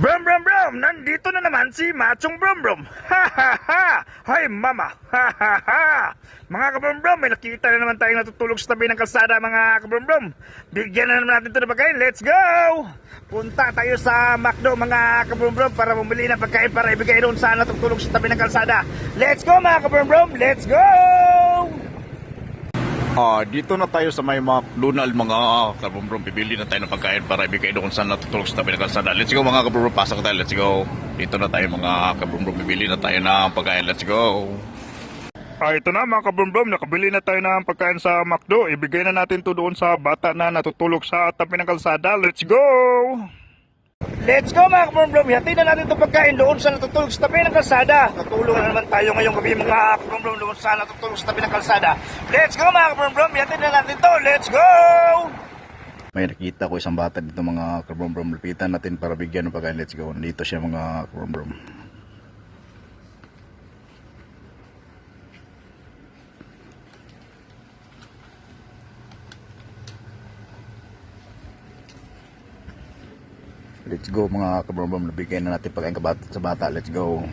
Brum brum brum! Nandito na naman si Machong Brum Brum! Ha ha ha! Hi mama! Ha ha ha! Mga kabrum brum, may nakita na naman tayong natutulog sa tabi ng kalsada mga kabrum brum. Bigyan na naman natin ito ng pagkain. Let's go! Punta tayo sa McDo mga kabrum brum para bumili ng pagkain para ibigay doon sa natutulog sa tabi ng kalsada. Let's go mga kabrum brum! Let's go! Ah, dito na tayo sa may mga lunal mga kabumbrom. Bibili na tayo ng pagkain para ibigay doon sa natutulog sa tabi ng kalsada. Let's go mga kabumbrom, pasok tayo. Let's go. Dito na tayo mga kabumbrom. Bibili na tayo ng pagkain. Let's go. Ah, ito na mga kabrum-brum, nakabili na tayo ng pagkain sa McDo. Ibigay na natin to doon sa bata na natutulog sa tabi ng kalsada. Let's go! Let's go mga kabrum-brum, hatid na natin itong pagkain doon sa natutulog sa tabi ng kalsada. Tutulong na naman tayo ngayong gabi mga kabrum-brum doon sa natutulog sa tabi ng kalsada. Let's go mga kabrum-brum, hatid na natin to. Let's go! May nakita ko isang bata dito mga kabumbrom. Lapitan natin para bigyan ng pagkain. Let's go. Dito siya mga kabumbrom. Let's go mga kabumbrom. Nabigyan na natin pagkain kabat- sa bata. Let's go.